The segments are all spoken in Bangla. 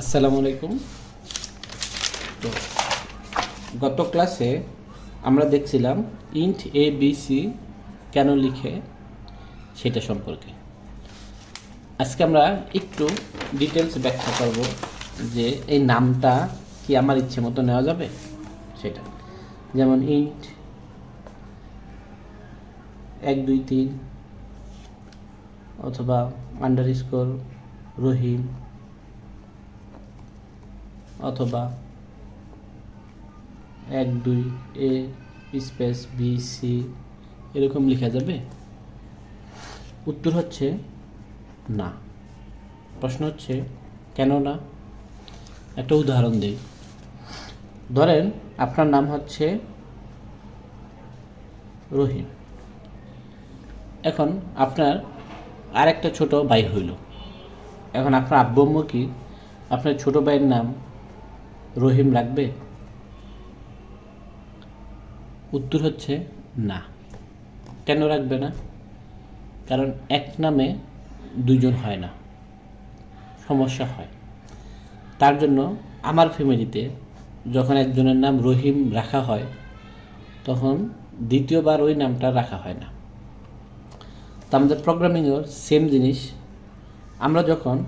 আসসালামু আলাইকুম। তো গত ক্লাসে আমরা দেখছিলাম ইন্ট এ বি সি কেন লিখে সেটা সম্পর্কে। আজকে আমরা একটু ডিটেলস ব্যাখ্যা করব যে এই নামটা কি আমার ইচ্ছে মতো নেওয়া যাবে? সেটা। যেমন ইন্ট এক, দুই, তিন, অথবা আন্ডার স্কোর রহিম। অথবা এক, দুই, এ, স্পেস, বি, সি, এরকম লেখা যাবে? উত্তর হচ্ছে না। প্রশ্ন হচ্ছে, কেন না? একটা উদাহরণ দিই। ধরেন, আপনার নাম হচ্ছে রহিম। এখন আপনার আরেকটা ছোট ভাই হইল। এখন আপনার আব্বু আম্মু কি? আপনার ছোট ভাইয়ের নাম রহিম রাখবে? উত্তর হচ্ছে না। কেন রাখবে না? কারণ এক নামে দুজন হয় না। সমস্যা হয়। তার জন্য আমার ফ্যামিলিতে যখন একজনের নাম রহিম রাখা হয়, তখন দ্বিতীয়বার ওই নামটা রাখা হয় না। তো আমাদের প্রোগ্রামিংয়ের সেম জিনিস। আমরা যখন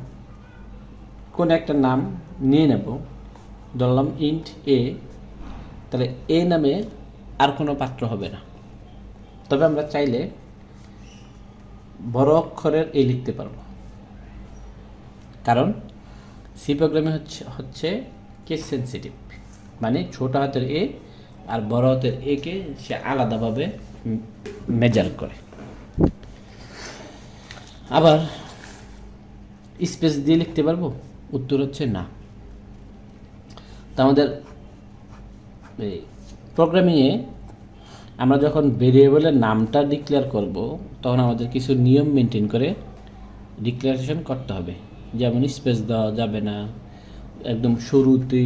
কোন একটা নাম নিয়ে নেব ধরলাম ইন্ট এ তাহলে এ নামে আর কোনো পাত্র হবে না। তবে আমরা চাইলে বড় অক্ষরের এ লিখতে পারব। কারণ সি প্রোগ্রামে হচ্ছে হচ্ছে কেস সেন্সিটিভ মানে ছোট হাতের এ আর বড় হাতের এ কে সে আলাদাভাবে মেজার করে। আবার স্পেস দিয়ে লিখতে পারব? উত্তর হচ্ছে না। তো আমাদের এই প্রোগ্রামিংয়ে আমরা যখন ভেরিয়েবলের নামটা ডিক্লেয়ার করব, তখন আমাদের কিছু নিয়ম মেনটেন করে ডিক্লারেশন করতে হবে। যেমন স্পেস দেওয়া যাবে না, একদম শুরুতে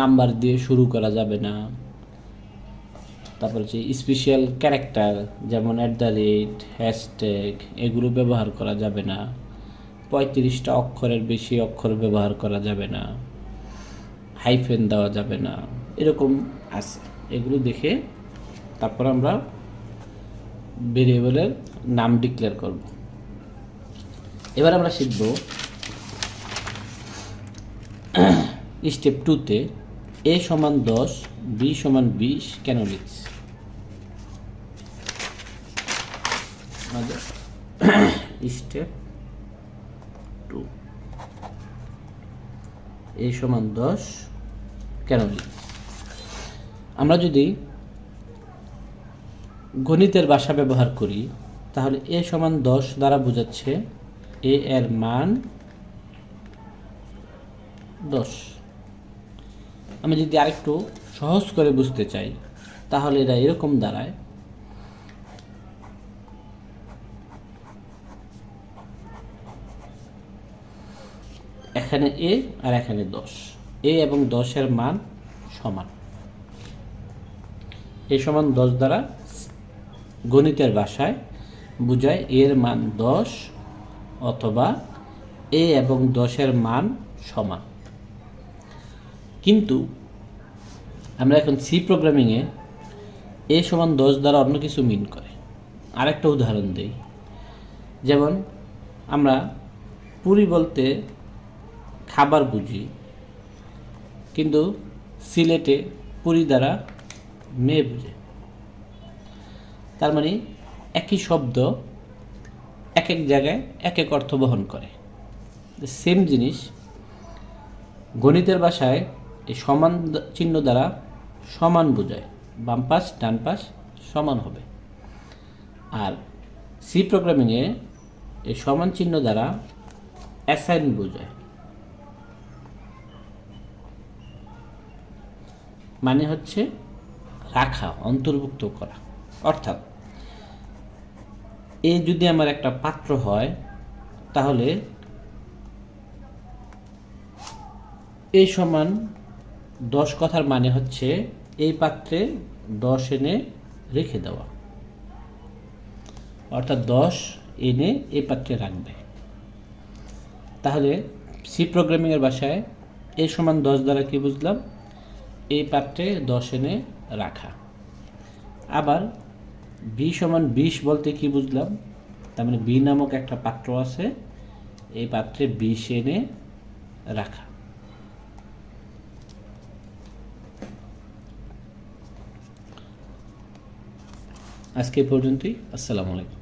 নাম্বার দিয়ে শুরু করা যাবে না। তারপর হচ্ছে স্পেশাল ক্যারেক্টার যেমন অ্যাট দ্য রেট হ্যাশট্যাগ এগুলো ব্যবহার করা যাবে না। পঁয়ত্রিশটা অক্ষরের বেশি অক্ষর ব্যবহার করা যাবে না। হাইফেন দেওয়া যাবে না। এরকম আছে। এগুলো দেখে তারপর আমরা ভেরিয়েবলের নাম ডিক্লেয়ার করব। এবার আমরা শিখব স্টেপ টুতে এ সমান দশ বি সমান বিশ কেন লিখছি? আমাদের স্টেপ টু এ সমান দশ কেন আমরা যদি গণিতের ভাষা ব্যবহার করি, তাহলে এ সমান দশ দ্বারা বোঝাচ্ছে এ এর মান দশ। আমি যদি আরেকটু সহজ করে বুঝতে চাই, তাহলে এটা এরকম দাঁড়ায়। এখানে এ আর এখানে দশ। এ এবং দশের মান সমান। এ সমান দশ দ্বারা গণিতের ভাষায় বোঝায় এর মান দশ অথবা এ এবং দশের মান সমান। কিন্তু আমরা এখন সি প্রোগ্রামিংয়ে এ সমান দশ দ্বারা অন্য কিছু মিন করে। আরেকটা উদাহরণ দেই। যেমন আমরা পুরি বলতে খাবার বুঝি কিন্তু সিলেটে পুরি দ্বারা মেয়ে বুঝে। তার মানে একই শব্দ এক এক জায়গায় এক এক অর্থ বহন করে। সেম জিনিস গণিতের ভাষায় এই সমান চিহ্ন দ্বারা সমান বোঝায়। বাম পাশ, ডান পাশ সমান হবে। আর সি প্রোগ্রামিংয়ে এই সমান চিহ্ন দ্বারা অ্যাসাইন বোঝায়। মানে হচ্ছে রাখা, অন্তর্ভুক্ত করা। অর্থাৎ, এ যদি আমার একটা পাত্র হয়, তাহলে এই সমান দশ কথার মানে হচ্ছে এই পাত্রে দশ এনে রেখে দেওয়া। অর্থাৎ দশ এনে এই পাত্রে রাখবে। তাহলে সি প্রোগ্রামিংয়ের ভাষায় এ সমান দশ দ্বারা কি বুঝলাম? এই পাত্রে দশ এনে রাখা। আবার বি সমান বিশ বলতে কি বুঝলাম? তার মানে বি নামক একটা পাত্র আছে, এই পাত্রে বিষ এনে রাখা। আজকে পর্যন্তই। আসসালামু আলাইকুম।